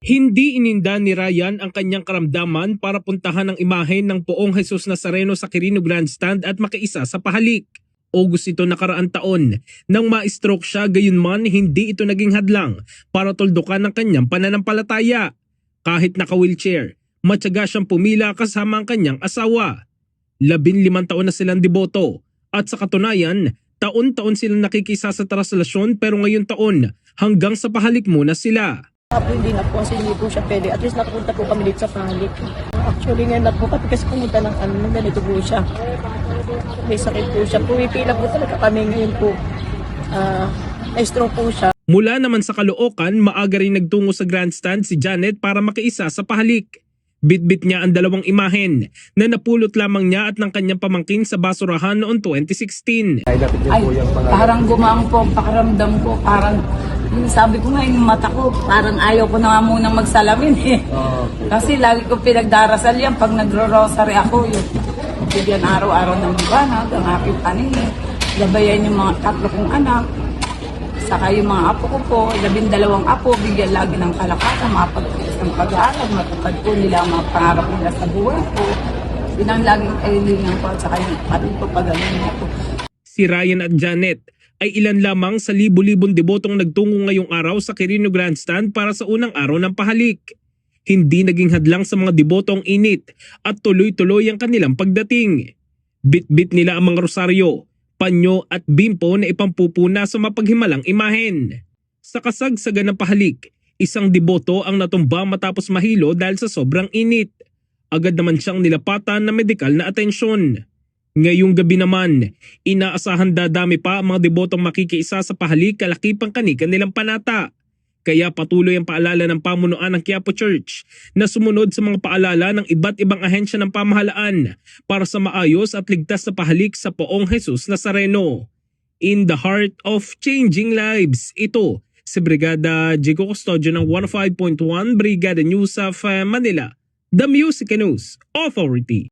Hindi ininda ni Ryan ang kanyang karamdaman para puntahan ang imahe ng poong Jesus Nazareno sa Quirino Grandstand at makiisa sa pahalik. August ito nakaraang taon. Nang ma-stroke siya gayunman hindi ito naging hadlang para tuldukan ang kanyang pananampalataya. Kahit naka-wheelchair, matyaga siyang pumila kasama ang kanyang asawa. Labin limang taon na silang deboto at sa katunayan, taon-taon silang nakikisa sa traslasyon pero ngayon taon hanggang sa pahalik muna sila. Ako hindi na po kasi hindi po siya pwede. At least nakapunta po kami dito sa pahalik. Actually ngayon na po kami kasi pumunta ng ano, ganito po siya. May sakit po siya. Pumipila po talaga kami ngayon po. Ah, na-stroke po siya. Mula naman sa Caloocan, maaga rin nagtungo sa grandstand si Janet para makiisa sa pahalik. Bitbit niya ang dalawang imahen na napulot lamang niya at ng kanyang pamangkin sa basurahan noong 2016. Ay, parang gumang po ang pakiramdam ko. Parang, sabi ko nga, yung mata ko, parang ayaw ko na nga munang magsalamin eh. Kasi lagi ko pinagdarasal yan pag nagro-rosary ako. Yung bigyan araw-araw ng liwanag, ang aking paningin. Gabayan yung mga tatlo kong anak. Saka yung mga apo ko po, labindalawang apo, bigyan lagi ng kalakasan, mapagtiis ay ilan lamang sa libu-libong debotong nagtungo ngayong araw sa Quirino Grandstand para sa unang araw ng pahalik. Hindi naging hadlang sa mga debotong init at tuloy-tuloy ang kanilang pagdating. Bit-bit nila ang mga rosaryo, panyo at bimpo na ipampupuna sa mapaghimalang imahen. Sa kasagsagan ng pahalik, isang deboto ang natumba matapos mahilo dahil sa sobrang init. Agad naman siyang nilapatan na medikal na atensyon. Ngayong gabi naman, inaasahan dadami pa ang mga debotong makikiisa sa pahalik kalakipang kanika nilang panata. Kaya patuloy ang paalala ng pamunuan ng Quiapo Church na sumunod sa mga paalala ng iba't ibang ahensya ng pamahalaan para sa maayos at ligtas na pahalik sa poong Jesus Nazareno. In the heart of changing lives, ito si Brigada Jigo Custodio ng 105.1 Brigada News of Manila, The Music News Authority.